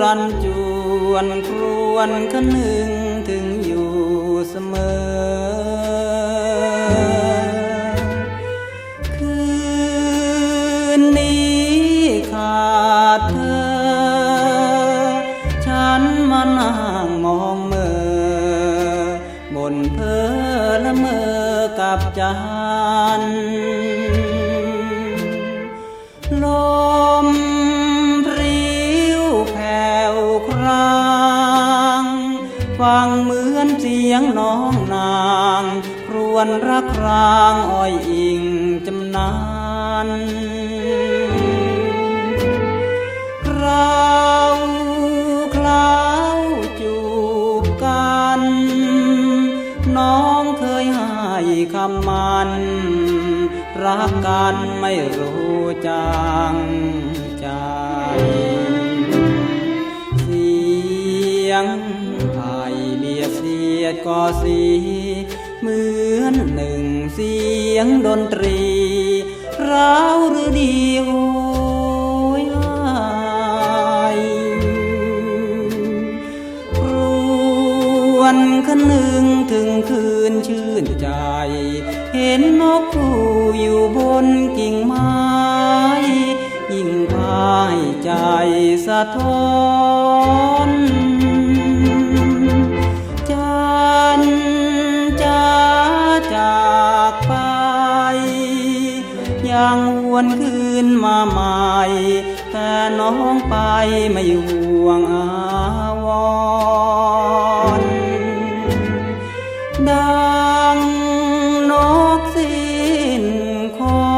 รันจวนครวนคนึงถึงอยู่เสมอ คืนนี้ขาดเธอ ฉันมานั่งมองเมื่อบนเพอละเมอกับจันทร์ล ฟังเหมือนเสียงน้องนางครวญรักครางอ้อยอิงจำนานเราวคลาวจูบกัน น้องเคยให้คำมัน รักกันไม่รู้จางใจ เสียง ยดก่อสีเหมือนหนึ่งเสียงดนตรีร้าวหรือดีโหยายรวนคะนึงถึงคืนชื่นใจ เห็นนกคู่อยู่บนกิ่งไม้ยิ่งพายใจสะท้อน ยังวนคืนมาใหม่ แต่น้องไปไม่ห่วงอาวรดังนกสิ้นคอ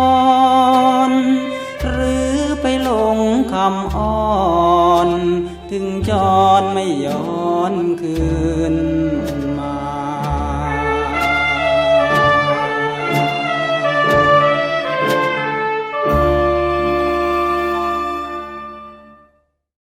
นหรือไปลงคำอ้อน ถึงจอนไม่ย้อนคืน